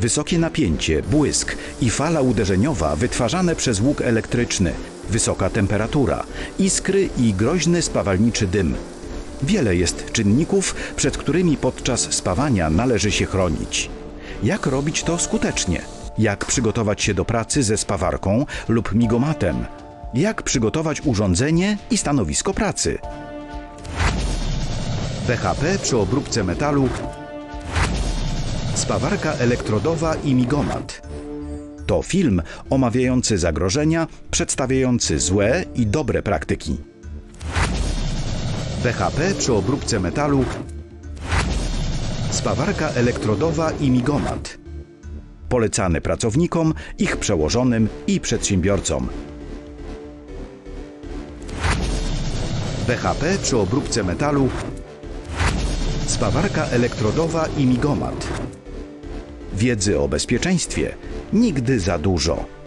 Wysokie napięcie, błysk i fala uderzeniowa wytwarzane przez łuk elektryczny, wysoka temperatura, iskry i groźny spawalniczy dym. Wiele jest czynników, przed którymi podczas spawania należy się chronić. Jak robić to skutecznie? Jak przygotować się do pracy ze spawarką lub migomatem? Jak przygotować urządzenie i stanowisko pracy? BHP przy obróbce metalu Spawarka elektrodowa i migomat. To film omawiający zagrożenia, przedstawiający złe i dobre praktyki. BHP przy obróbce metalu. Spawarka elektrodowa i migomat. Polecany pracownikom, ich przełożonym i przedsiębiorcom. BHP przy obróbce metalu. Spawarka elektrodowa i migomat. Wiedzy o bezpieczeństwie nigdy za dużo.